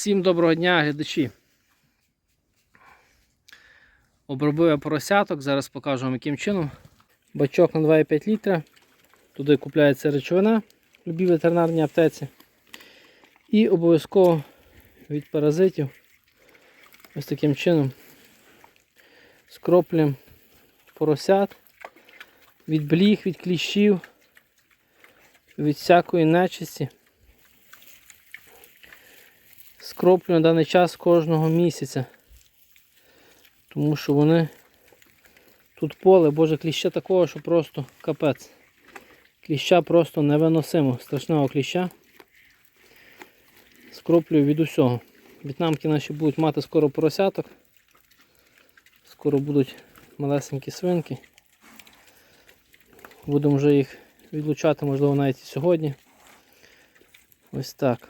Всім доброго дня, глядачі. Обробив я поросяток, зараз покажу вам яким чином. Бачок на 2,5 літра. Туди купляється речовина в любій ветеринарній аптеці. І обов'язково від паразитів ось таким чином скроплюємо поросят від бліг, від кліщів, від всякої нечисті. Скроплю на даний час кожного місяця. Тому що вони тут поле, боже, кліща такого, що просто капець. Кліща просто невиносимо, страшного кліща. Скроплюю від усього. В'єтнамки наші будуть мати скоро поросяток. Скоро будуть малесенькі свинки. Будемо вже їх відлучати, можливо, навіть і сьогодні. Ось так.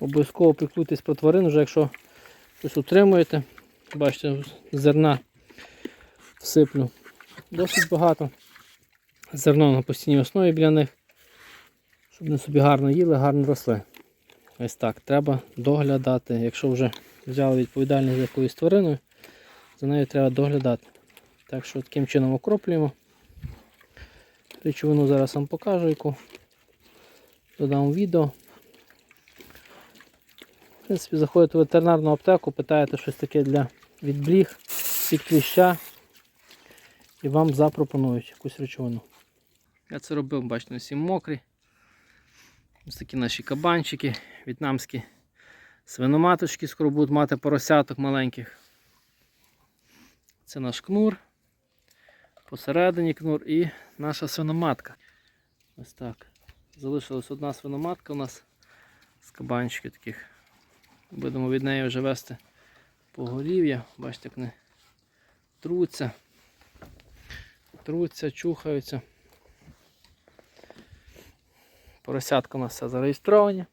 Обов'язково піклуйтесь про тварин, вже якщо щось утримуєте. Бачите, зерна всиплю досить багато. Зерно на постійній основі біля них, щоб вони собі гарно їли, гарно росли. Ось так. Треба доглядати. Якщо вже взяли відповідальність за якоюсь твариною, за нею треба доглядати. Так що таким чином окроплюємо. Речовину зараз вам покажу, яку додам відео. В принципі, заходите в ветеринарну аптеку, питаєте щось таке для відбліг, від кліща і вам запропонують якусь речовину. Я це робив, бачите, всі мокрі. Ось такі наші кабанчики, в'єтнамські свиноматочки, скоро будуть мати поросяток маленьких. Це наш кнур. Посередині кнур і наша свиноматка. Ось так. Залишилась одна свиноматка у нас з кабанчиків таких. Будемо від неї вже вести поголів'я. Бачите, як вони труться, труться, чухаються. Поросятка у нас все зареєстровані.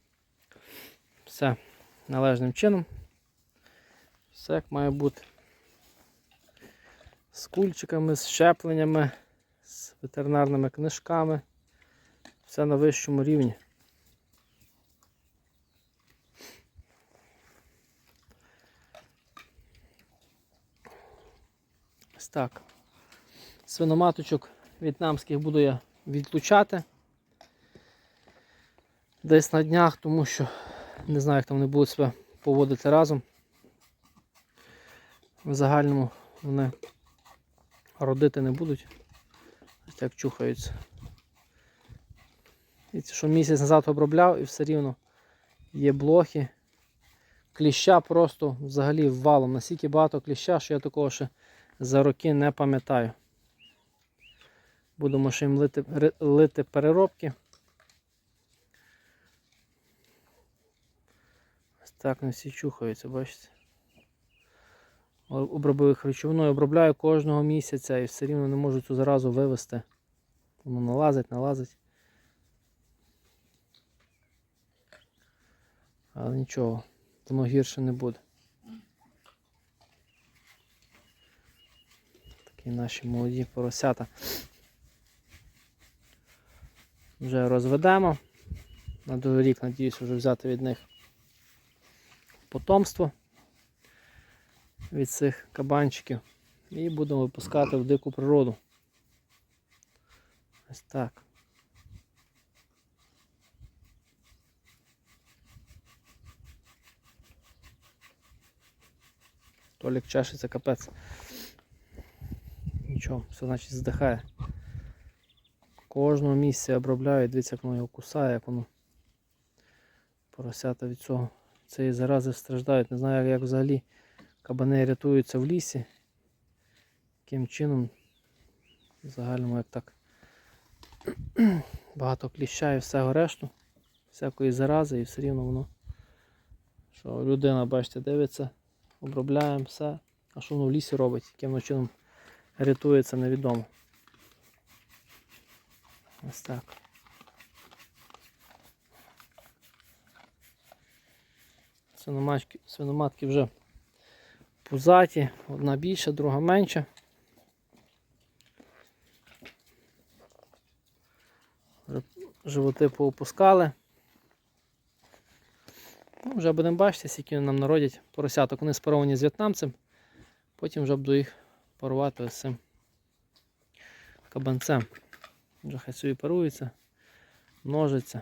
Все належним чином. Все як має бути. З кульчиками, з щепленнями, з ветеринарними книжками. Все на вищому рівні. Ось так. Свиноматочок в'єтнамських буду я відлучати десь на днях, тому що не знаю, як там вони будуть себе поводити разом. В загальному вони родити не будуть. Ось так чухаються. І це що місяць назад обробляв і все рівно є блохи. Кліща просто взагалі валом. Настільки багато кліща, що я такого ще за роки не пам'ятаю. Будемо ще їм лити, лити переробки. Ось так вони всі чухаються, бачите. Обробив їх речовиною, обробляю кожного місяця і все рівно не можу цю заразу вивести. Воно налазить, налазить. Але нічого, воно гірше не буде. Такі наші молоді поросята. Вже розведемо. На другий рік, надіюсь, вже взяти від них потомство від цих кабанчиків. І будемо випускати в дику природу. Ось так. Толік чашиться капець. Нічого, все значить здихає. Кожного місця обробляю, дивіться, як воно його кусає, як воно поросята від цього. Цієї зарази страждають. Не знаю, як взагалі кабани рятуються в лісі. Яким чином в загальному як так багато кліща і всього решту, всякої зарази і все рівно воно. Що людина, бачите, дивиться, обробляємо все. А що воно в лісі робить, яким чином рятується, невідомо. Ось так. Свиноматки, свиноматки вже пузаті, одна більша, друга менша. Животи поопускали. Ну, вже будемо бачити, скільки нам народять поросяток. Вони спаровані з в'єтнамцем. Потім вже буду їх парувати ось цим кабанцем. Вже хай собі парується, множиться.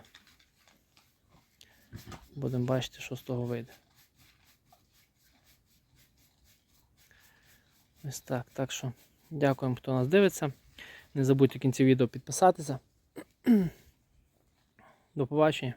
Будемо бачити, що з того вийде. Ось так. Так що дякуємо, хто нас дивиться. Не забудьте в кінці відео підписатися. До побачення.